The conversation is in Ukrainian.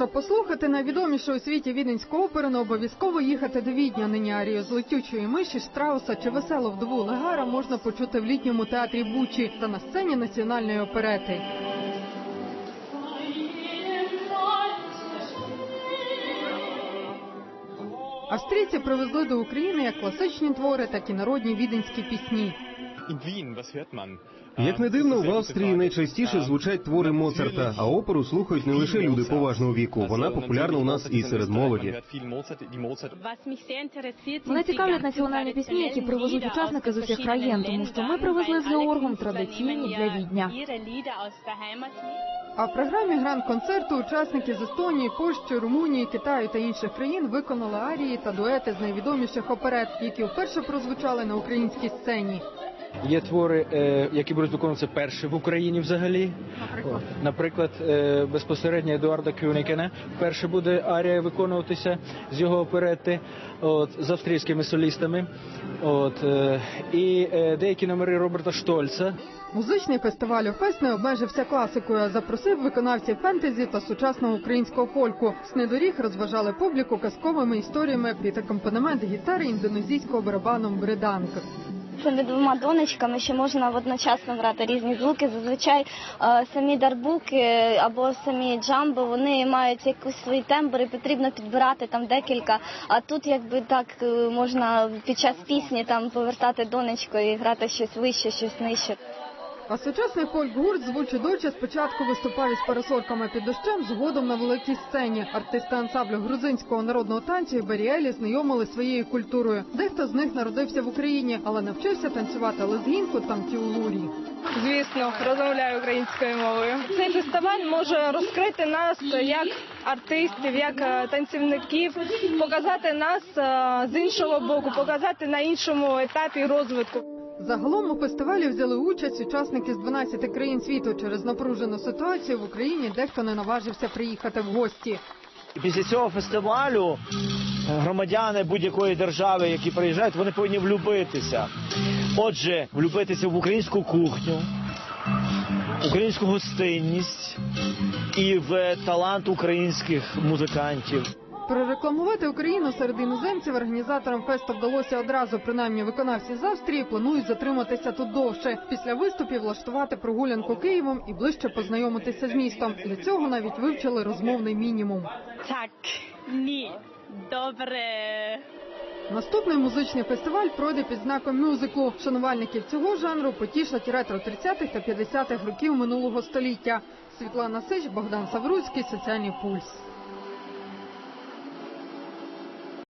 Щоб послухати найвідомішу у світі віденську оперу, не обов'язково їхати до Відня. Нині арію з летючої миші Штрауса чи веселу вдову Легара можна почути в літньому театрі Бучі та на сцені національної оперети. Австрійці привезли до України як класичні твори, так і народні віденські пісні. In Wien? Як не дивно, в Австрії найчастіше звучать твори Моцарта, а оперу слухають не лише люди поважного віку. Вона популярна у нас і серед молоді. Мене цікавлять національні пісні, які привезуть учасники з усіх країн, тому що ми привезли з Георгом традиційні для Відня. А в програмі гранд-концерту учасники з Естонії, Польщі, Румунії, Китаю та інших країн виконали арії та дуети з найвідоміших оперет, які вперше прозвучали на українській сцені. Є твори, е, які будуть виконуватися перші в Україні взагалі. Наприклад, Наприклад, е, безпосередньо Едуарда Кюнікена вперше буде арія виконуватися з його оперети от, з австрійськими солістами. От, е, і е, деякі номери Роберта Штольца. Музичний фестиваль «Офест» не обмежився класикою, а запросив виконавців фентезі та сучасного українського фольку. Снедоріг розважали публіку казковими історіями під акомпанемент гітари індонезійського барабаном бреданг. Цими двома донечками ще можна одночасно грати різні звуки. Зазвичай е, самі дарбуки або самі джамби вони мають якусь свої тембри, потрібно підбирати там декілька. А тут якби так е, можна під час пісні там повертати донечко і грати щось вище, щось нижче. А сучасний фольк-гурт звучі дочі спочатку виступав із парасорками під дощем, згодом на великій сцені. Артисти ансамблю грузинського народного танцю і Беріелі знайомили своєю культурою. Дехто з них народився в Україні, але навчився танцювати лезгінку та тіулурі. Звісно, розмовляю українською мовою. Цей фестиваль може розкрити нас як артистів, як е, танцівників, показати нас е, з іншого боку, показати на іншому етапі розвитку. Загалом у фестивалі взяли участь учасники з 12 країн світу. Через напружену ситуацію в Україні дехто не наважився приїхати в гості. Після цього фестивалю е, громадяни будь-якої держави, які приїжджають, вони повинні влюбитися. Отже, влюбитися в українську кухню, українську гостинність і в талант українських музикантів. Прорекламувати Україну серед іноземців організаторам фесту вдалося одразу. Принаймні виконавці з Австрії планують затриматися тут довше. Після виступів влаштувати прогулянку Києвом і ближче познайомитися з містом. Для цього навіть вивчили розмовний мінімум. Так, ні, добре. Наступний музичний фестиваль пройде під знаком мюзиклу. Шанувальників цього жанру потішать ретро 30-х та 50-х років минулого століття. Світлана Сич, Богдан Савруцький, Соціальний пульс.